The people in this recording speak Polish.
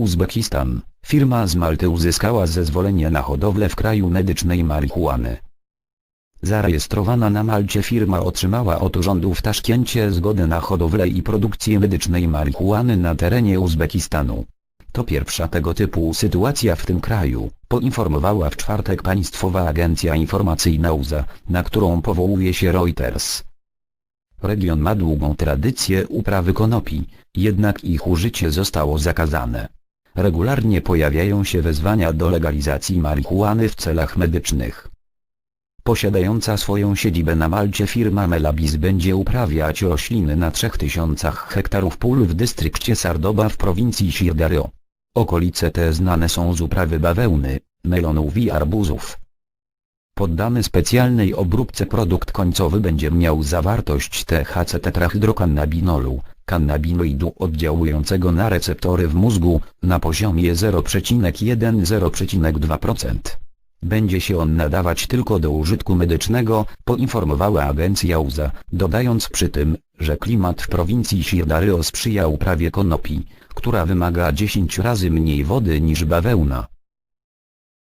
Uzbekistan. Firma z Malty uzyskała zezwolenie na hodowlę w kraju medycznej marihuany. Zarejestrowana na Malcie firma otrzymała od rządu w Taszkencie zgodę na hodowlę i produkcję medycznej marihuany na terenie Uzbekistanu. To pierwsza tego typu sytuacja w tym kraju, poinformowała w czwartek Państwowa Agencja Informacyjna UZA, na którą powołuje się Reuters. Region ma długą tradycję uprawy konopi, jednak ich użycie zostało zakazane. Regularnie pojawiają się wezwania do legalizacji marihuany w celach medycznych. Posiadająca swoją siedzibę na Malcie firma Melabis będzie uprawiać rośliny na 3000 hektarów pól w dystrykcie Sardoba w prowincji Sirdarjo. Okolice te znane są z uprawy bawełny, melonów i arbuzów. Poddany specjalnej obróbce produkt końcowy będzie miał zawartość THC tetrahydrokannabinolu, kannabinoidu oddziałującego na receptory w mózgu, na poziomie 0,1-0,2%. Będzie się on nadawać tylko do użytku medycznego, poinformowała agencja UZA, dodając przy tym, że klimat w prowincji Sirdarjo sprzyja uprawie konopi, która wymaga 10 razy mniej wody niż bawełna.